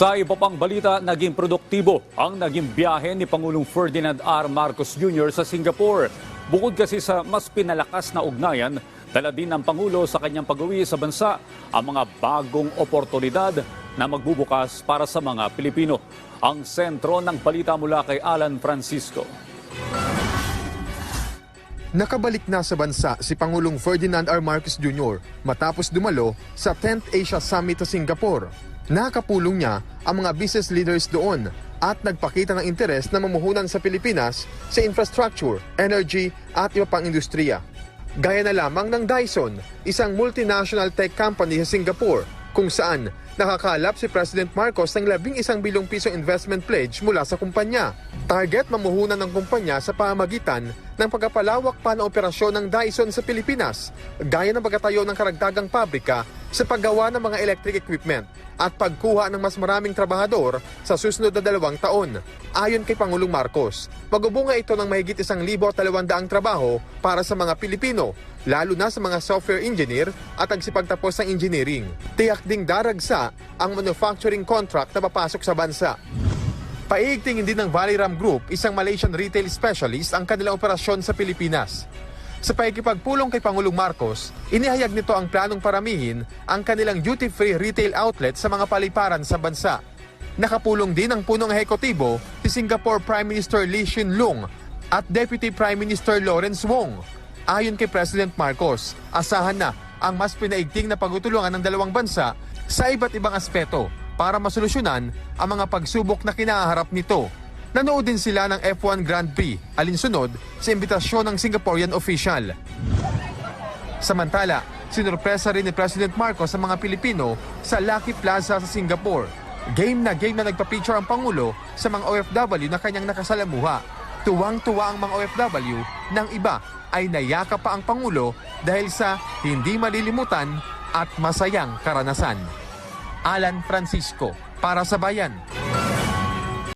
Sa iba pang balita, naging produktibo ang naging biyahe ni Pangulong Ferdinand R. Marcos Jr. sa Singapore. Bukod kasi sa mas pinalakas na ugnayan, dala din ng Pangulo sa kanyang pag-uwi sa bansa ang mga bagong oportunidad na magbubukas para sa mga Pilipino. Ang sentro ng balita mula kay Alan Francisco. Nakabalik na sa bansa si Pangulong Ferdinand R. Marcos Jr. matapos dumalo sa 10th Asia Summit sa Singapore. Nakapulong niya ang mga business leaders doon at nagpakita ng interes na mamuhunan sa Pilipinas sa infrastructure, energy at iba pang industriya. Gaya na lamang ng Dyson, isang multinational tech company sa Singapore kung saan nakakalap si President Marcos ng 11 bilyong pisong investment pledge mula sa kumpanya. Target mamuhunan ng kumpanya sa pamamagitan ng pagpapalawak pa ng operasyon ng Dyson sa Pilipinas, gaya ng pagkatayo ng karagdagang pabrika sa paggawa ng mga electric equipment at pagkuha ng mas maraming trabahador sa susunod na dalawang taon. Ayon kay Pangulong Marcos, magubunga ito ng mahigit isang libo at dalawandaang trabaho para sa mga Pilipino, lalo na sa mga software engineer at agsipagtapos ng engineering. Tiyak ding daragsa ang manufacturing contract na papasok sa bansa. Paigtingin din ng Valiram Group, isang Malaysian retail specialist, ang kanilang operasyon sa Pilipinas. Sa paikipagpulong kay Pangulong Marcos, inihayag nito ang planong paramihin ang kanilang duty-free retail outlet sa mga paliparan sa bansa. Nakapulong din ang punong ehekutibo si Singapore Prime Minister Lee Hsien Loong at Deputy Prime Minister Lawrence Wong. Ayon kay President Marcos, asahan na ang mas pinaigting na pagtutulungan ng dalawang bansa sa iba't ibang aspeto para masolusyonan ang mga pagsubok na kinaharap nito. Nanood din sila ng F1 Grand Prix, alinsunod sa imbitasyon ng Singaporean official. Samantala, sinurpresa rin ni President Marcos sa mga Pilipino sa Lucky Plaza sa Singapore. Game na game na nagpa-picture ang Pangulo sa mga OFW na kanyang nakasalamuha. Tuwang-tuwa ang mga OFW ng iba ay nayaka pa ang Pangulo dahil sa hindi malilimutan at masayang karanasan. Alan Francisco, para sa Bayan.